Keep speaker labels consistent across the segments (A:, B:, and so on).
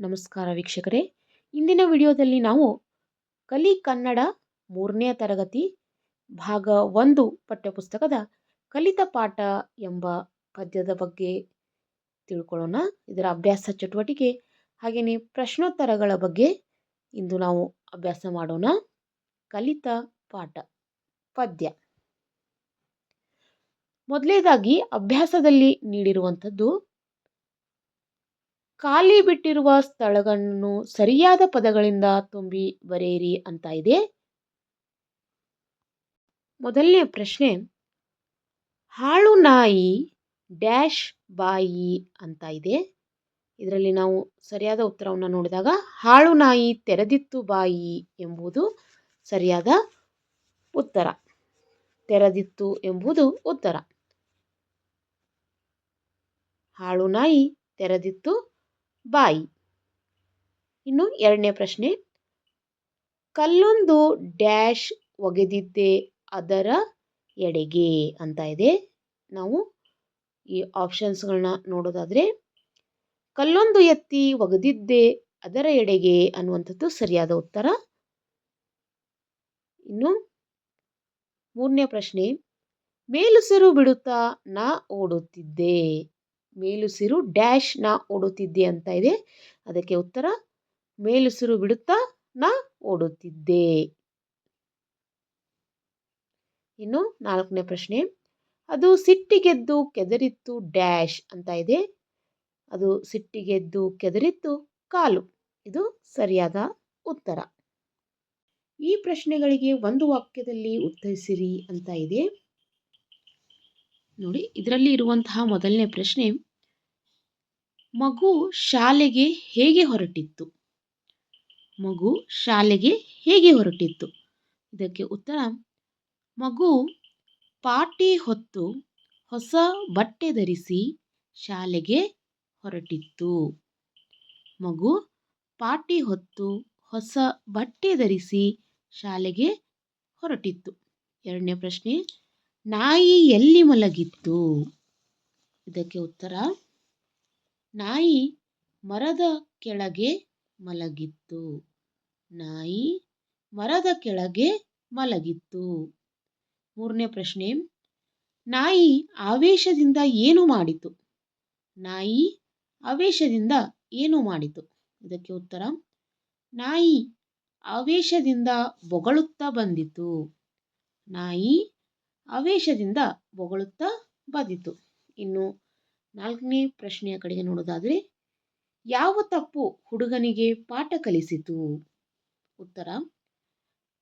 A: ನಮಸ್ಕಾರ ವೀಕ್ಷಕರೇ. ಇಂದಿನ ವಿಡಿಯೋದಲ್ಲಿ ನಾವು ಕಲಿ ಕನ್ನಡ ಮೂರನೇ ತರಗತಿ ಭಾಗ ಒಂದು ಪಠ್ಯಪುಸ್ತಕದ ಕಲಿತ ಪಾಠ ಎಂಬ ಪದ್ಯದ ಬಗ್ಗೆ ತಿಳ್ಕೊಳ್ಳೋಣ. ಇದರ ಅಭ್ಯಾಸ ಚಟುವಟಿಕೆ ಹಾಗೆಯೇ ಪ್ರಶ್ನೋತ್ತರಗಳ ಬಗ್ಗೆ ಇಂದು ನಾವು ಅಭ್ಯಾಸ ಮಾಡೋಣ. ಕಲಿತ ಪಾಠ ಪದ್ಯ. ಮೊದಲೇದಾಗಿ ಅಭ್ಯಾಸದಲ್ಲಿ ನೀಡಿರುವಂಥದ್ದು ಖಾಲಿ ಬಿಟ್ಟಿರುವ ಸ್ಥಳಗಳನ್ನು ಸರಿಯಾದ ಪದಗಳಿಂದ ತುಂಬಿ ಬರೆಯಿರಿ ಅಂತ ಇದೆ. ಮೊದಲನೇ ಪ್ರಶ್ನೆ, ಹಾಳು ನಾಯಿ ಡ್ಯಾಶ್ ಬಾಯಿ ಅಂತ ಇದೆ. ಇದರಲ್ಲಿ ನಾವು ಸರಿಯಾದ ಉತ್ತರವನ್ನು ನೋಡಿದಾಗ ಹಾಳು ನಾಯಿ ತೆರೆದಿತ್ತು ಬಾಯಿ ಎಂಬುದು ಸರಿಯಾದ ಉತ್ತರ. ತೆರೆದಿತ್ತು ಎಂಬುದು ಉತ್ತರ. ಹಾಳು ನಾಯಿ ತೆರೆದಿತ್ತು ಬಾಯಿ. ಇನ್ನು ಎರಡನೇ ಪ್ರಶ್ನೆ. ಕಲ್ಲೊಂದು ಡ್ಯಾಶ್ ಒಗೆದಿದ್ದೆ ಅದರ ಎಡೆಗೆ ಅಂತ ಇದೆ. ನಾವು ಈ ಆಪ್ಷನ್ಸ್ಗಳನ್ನ ನೋಡೋದಾದರೆ, ಕಲ್ಲೊಂದು ಎತ್ತಿ ಒಗೆದಿದ್ದೆ ಅದರ ಎಡೆಗೆ ಅನ್ನುವಂಥದ್ದು ಸರಿಯಾದ ಉತ್ತರ. ಇನ್ನು ಮೂರನೇ ಪ್ರಶ್ನೆ. ಮೇಲುಸಿರು ಬಿಡುತ್ತಾ ನಾ ಓಡುತ್ತಿದ್ದೆ ಮೇಲುಸಿರು ಡ್ಯಾಶ್ ನಾ ಓಡುತ್ತಿದ್ದೆ ಅಂತ ಇದೆ. ಅದಕ್ಕೆ ಉತ್ತರ ಮೇಲುಸಿರು ಬಿಡುತ್ತಾ ನಾ ಓಡುತ್ತಿದ್ದೆ. ಇನ್ನು ನಾಲ್ಕನೇ ಪ್ರಶ್ನೆ. ಅದು ಸಿಟ್ಟಿಗೆದ್ದು ಕೆದರಿತ್ತು ಡ್ಯಾಶ್ ಅಂತ ಇದೆ. ಅದು ಸಿಟ್ಟಿಗೆದ್ದು ಕೆದರಿತ್ತು ಕಾಲು. ಇದು ಸರಿಯಾದ ಉತ್ತರ. ಈ ಪ್ರಶ್ನೆಗಳಿಗೆ ಒಂದು ವಾಕ್ಯದಲ್ಲಿ ಉತ್ತರಿಸಿರಿ ಅಂತ ಇದೆ. ನೋಡಿ, ಇದರಲ್ಲಿ ಇರುವಂತಹ ಮೊದಲನೇ ಪ್ರಶ್ನೆ ಮಗು ಶಾಲೆಗೆ ಹೇಗೆ ಹೊರಟಿತ್ತು? ಮಗು ಶಾಲೆಗೆ ಹೇಗೆ ಹೊರಟಿತ್ತು? ಇದಕ್ಕೆ ಉತ್ತರ, ಮಗು ಪಾಟಿ ಹೊತ್ತು ಹೊಸ ಬಟ್ಟೆ ಧರಿಸಿ ಶಾಲೆಗೆ ಹೊರಟಿತ್ತು. ಮಗು ಪಾಟಿ ಹೊತ್ತು ಹೊಸ ಬಟ್ಟೆ ಧರಿಸಿ ಶಾಲೆಗೆ ಹೊರಟಿತ್ತು. ಎರಡನೇ ಪ್ರಶ್ನೆ, ನಾಯಿ ಎಲ್ಲಿ ಮಲಗಿತ್ತು? ಇದಕ್ಕೆ ಉತ್ತರ ನಾಯಿ ಮರದ ಕೆಳಗೆ ಮಲಗಿತ್ತು. ನಾಯಿ ಮರದ ಕೆಳಗೆ ಮಲಗಿತ್ತು. ಮೂರನೇ ಪ್ರಶ್ನೆ, ನಾಯಿ ಆವೇಶದಿಂದ ಏನು ಮಾಡಿತು? ನಾಯಿ ಆವೇಶದಿಂದ ಏನು ಮಾಡಿತು? ಇದಕ್ಕೆ ಉತ್ತರ, ನಾಯಿ ಆವೇಶದಿಂದ ಬೊಗಳುತ್ತಾ ಬಂದಿತು. ನಾಯಿ ಆವೇಶದಿಂದ ಬೊಗಳುತ್ತಾ ಬಂದಿತು. ಇನ್ನು ನಾಲ್ಕನೇ ಪ್ರಶ್ನೆಯ ಕಡೆಗೆ ನೋಡೋದಾದರೆ, ಯಾವ ತಪ್ಪು ಹುಡುಗನಿಗೆ ಪಾಠ ಕಲಿಸಿತು? ಉತ್ತರ,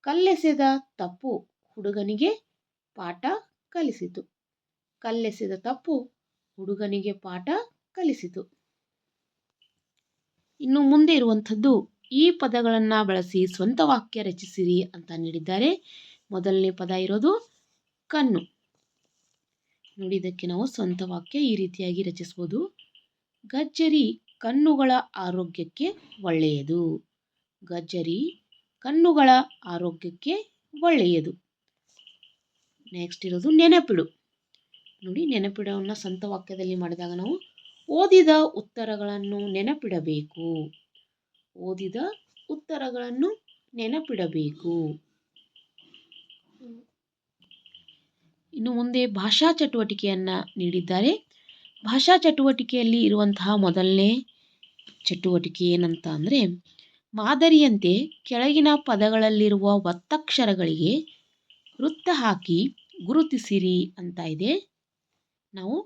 A: ಕಲ್ಲೆಸೆದ ತಪ್ಪು ಹುಡುಗನಿಗೆ ಪಾಠ ಕಲಿಸಿತು. ಕಲ್ಲೆಸೆದ ತಪ್ಪು ಹುಡುಗನಿಗೆ ಪಾಠ ಕಲಿಸಿತು. ಇನ್ನು ಮುಂದೆ ಇರುವಂಥದ್ದು, ಈ ಪದಗಳನ್ನು ಬಳಸಿ ಸ್ವಂತ ವಾಕ್ಯ ರಚಿಸಿರಿ ಅಂತ ನೀಡಿದ್ದಾರೆ. ಮೊದಲನೇ ಪದ ಇರೋದು ಕಣ್ಣು. ನೋಡಿ, ಇದಕ್ಕೆ ನಾವು ಸ್ವಂತ ವಾಕ್ಯ ಈ ರೀತಿಯಾಗಿ ರಚಿಸ್ಬೋದು. ಗಜ್ಜರಿ ಕಣ್ಣುಗಳ ಆರೋಗ್ಯಕ್ಕೆ ಒಳ್ಳೆಯದು. ಗಜ್ಜರಿ ಕಣ್ಣುಗಳ ಆರೋಗ್ಯಕ್ಕೆ ಒಳ್ಳೆಯದು. ನೆಕ್ಸ್ಟ್ ಇರೋದು ನೆನಪಿಡು. ನೋಡಿ, ನೆನಪಿಡವನ್ನು ಸ್ವಂತ ವಾಕ್ಯದಲ್ಲಿ ಮಾಡಿದಾಗ ನಾವು ಓದಿದ ಉತ್ತರಗಳನ್ನು ನೆನಪಿಡಬೇಕು. ಓದಿದ ಉತ್ತರಗಳನ್ನು ನೆನಪಿಡಬೇಕು. ಇನ್ನು ಮುಂದೆ ಭಾಷಾ ಚಟುವಟಿಕೆಯನ್ನು ನೀಡಿದ್ದಾರೆ. ಭಾಷಾ ಚಟುವಟಿಕೆಯಲ್ಲಿ ಇರುವಂತಹ ಮೊದಲನೇ ಚಟುವಟಿಕೆ ಏನಂತ ಅಂದರೆ, ಮಾದರಿಯಂತೆ ಕೆಳಗಿನ ಪದಗಳಲ್ಲಿರುವ ಒತ್ತಕ್ಷರಗಳಿಗೆ ವೃತ್ತ ಹಾಕಿ ಗುರುತಿಸಿರಿ ಅಂತ ಇದೆ. ನಾವು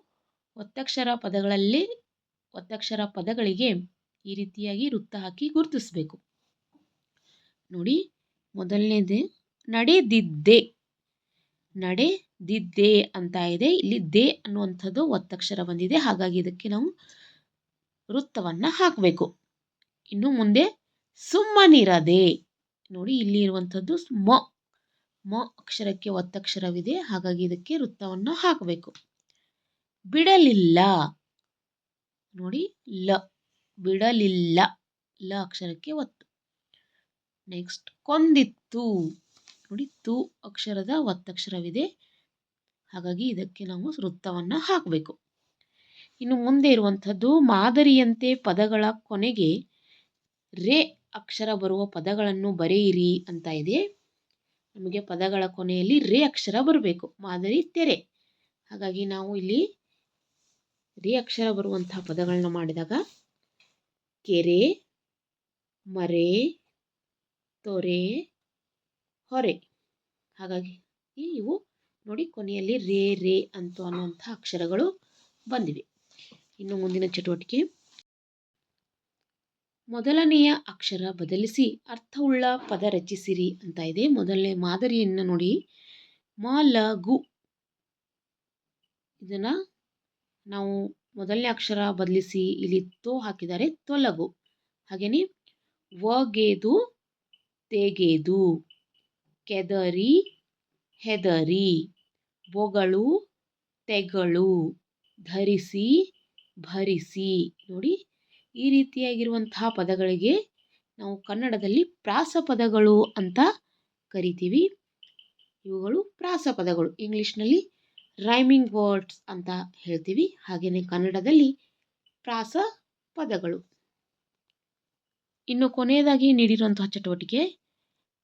A: ಒತ್ತಕ್ಷರ ಪದಗಳಲ್ಲಿ ಒತ್ತಕ್ಷರ ಪದಗಳಿಗೆ ಈ ರೀತಿಯಾಗಿ ವೃತ್ತ ಹಾಕಿ ಗುರುತಿಸಬೇಕು. ನೋಡಿ, ಮೊದಲನೇದೇ ನಡೆದಿದ್ದೆ. ನಡೆ ದಿದ್ದೆ ಅಂತ ಇದೆ. ಇಲ್ಲಿ ದೇ ಅನ್ನುವಂಥದ್ದು ಒತ್ತಕ್ಷರ ಬಂದಿದೆ. ಹಾಗಾಗಿ ಇದಕ್ಕೆ ನಾವು ವೃತ್ತವನ್ನು ಹಾಕಬೇಕು. ಇನ್ನು ಮುಂದೆ ಸುಮ್ಮನಿರದೆ. ನೋಡಿ, ಇಲ್ಲಿ ಇರುವಂಥದ್ದು ಮ. ಮ ಅಕ್ಷರಕ್ಕೆ ಒತ್ತಕ್ಷರವಿದೆ. ಹಾಗಾಗಿ ಇದಕ್ಕೆ ವೃತ್ತವನ್ನು ಹಾಕಬೇಕು. ಬಿಡಲಿಲ್ಲ. ನೋಡಿ, ಲ. ಬಿಡಲಿಲ್ಲ. ಲ ಅಕ್ಷರಕ್ಕೆ ಒತ್ತು ನೆಕ್ಸ್ಟ್ ಕೊಂದಿತ್ತು. ನೋಡಿ, ತು ಅಕ್ಷರದ ಒತ್ತಕ್ಷರವಿದೆ. ಹಾಗಾಗಿ ಇದಕ್ಕೆ ನಾವು ವೃತ್ತವನ್ನು ಹಾಕಬೇಕು. ಇನ್ನು ಮುಂದೆ ಇರುವಂಥದ್ದು ಮಾದರಿಯಂತೆ ಪದಗಳ ಕೊನೆಗೆ ರೇ ಅಕ್ಷರ ಬರುವ ಪದಗಳನ್ನು ಬರೆಯಿರಿ ಅಂತ ಇದೆ. ನಮಗೆ ಪದಗಳ ಕೊನೆಯಲ್ಲಿ ರೇ ಅಕ್ಷರ ಬರಬೇಕು. ಮಾದರಿ ತೆರೆ. ಹಾಗಾಗಿ ನಾವು ಇಲ್ಲಿ ರೇ ಅಕ್ಷರ ಬರುವಂತಹ ಪದಗಳನ್ನ ಮಾಡಿದಾಗ ಕೆರೆ, ಮರೆ, ತೊರೆ, ಹೊರೆ. ಹಾಗಾಗಿ ಇವು ನೋಡಿ ಕೊನೆಯಲ್ಲಿ ರೇ ರೇ ಅಂತ ಅನ್ನುವಂಥ ಅಕ್ಷರಗಳು ಬಂದಿವೆ. ಇನ್ನು ಮುಂದಿನ ಚಟುವಟಿಕೆ. ಮೊದಲನೆಯ ಅಕ್ಷರ ಬದಲಿಸಿ ಅರ್ಥವುಳ್ಳ ಪದ ರಚಿಸಿರಿ ಅಂತ ಇದೆ. ಮೊದಲನೇ ಮಾದರಿಯನ್ನು ನೋಡಿ. ಮಲಗು ಇದನ್ನ ನಾವು ಮೊದಲನೇ ಅಕ್ಷರ ಬದಲಿಸಿ ಇಲ್ಲಿ ತೋ ಹಾಕಿದ್ದಾರೆ ತೊಲಗು. ಹಾಗೇನೆ ವಗೆದು ತೆಗೆದು ಕೆದರಿ ಹೆದರಿ, ಬೊಗಳು, ತೆಗಳು, ಧರಿಸಿ, ಭರಿಸಿ. ನೋಡಿ, ಈ ರೀತಿಯಾಗಿರುವಂತಹ ಪದಗಳಿಗೆ ನಾವು ಕನ್ನಡದಲ್ಲಿ ಪ್ರಾಸಪದಗಳು ಅಂತ ಕರಿತೀವಿ. ಇವುಗಳು ಪ್ರಾಸಪದಗಳು. ಇಂಗ್ಲೀಷ್ನಲ್ಲಿ ರೈಮಿಂಗ್ ವರ್ಡ್ಸ್ ಅಂತ ಹೇಳ್ತೀವಿ. ಹಾಗೆಯೇ ಕನ್ನಡದಲ್ಲಿ ಪ್ರಾಸ ಪದಗಳು ಇನ್ನು ಕೊನೆಯದಾಗಿ ನೀಡಿರುವಂತಹ ಚಟುವಟಿಕೆ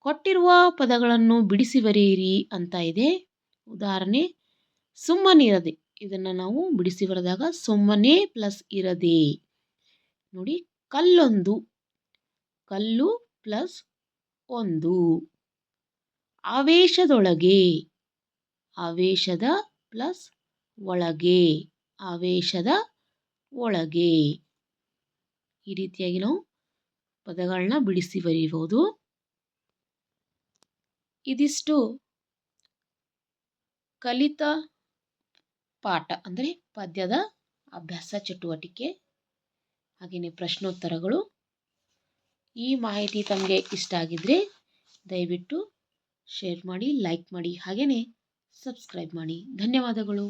A: ಕೊಟ್ಟಿರುವ ಪದಗಳನ್ನು ಬಿಡಿಸಿ ಬರೆಯಿರಿ ಅಂತ ಇದೆ. ಉದಾಹರಣೆ ಸುಮ್ಮನಿರದೆ ಇದನ್ನು ನಾವು ಬಿಡಿಸಿ ಬರೆದಾಗ ಸುಮ್ಮನೆ ಪ್ಲಸ್ ಇರದೆ. ನೋಡಿ, ಕಲ್ಲೊಂದು, ಕಲ್ಲು ಪ್ಲಸ್ ಒಂದು. ಆವೇಶದೊಳಗೆ, ಆವೇಶದ ಪ್ಲಸ್ ಒಳಗೆ, ಆವೇಶದ ಒಳಗೆ. ಈ ರೀತಿಯಾಗಿ ನಾವು ಪದಗಳನ್ನ ಬಿಡಿಸಿ ಬರೀಬಹುದು ಇದಿಷ್ಟು ಕಲಿತ ಪಾಠ, ಅಂದರೆ ಪದ್ಯದ ಅಭ್ಯಾಸ, ಚಟುವಟಿಕೆ ಹಾಗೆಯೇ ಪ್ರಶ್ನೋತ್ತರಗಳು. ಈ ಮಾಹಿತಿ ತಮಗೆ ಇಷ್ಟ ಆಗಿದ್ದರೆ ದಯವಿಟ್ಟು ಶೇರ್ ಮಾಡಿ, ಲೈಕ್ ಮಾಡಿ ಹಾಗೆಯೇ ಸಬ್ಸ್ಕ್ರೈಬ್ ಮಾಡಿ. ಧನ್ಯವಾದಗಳು.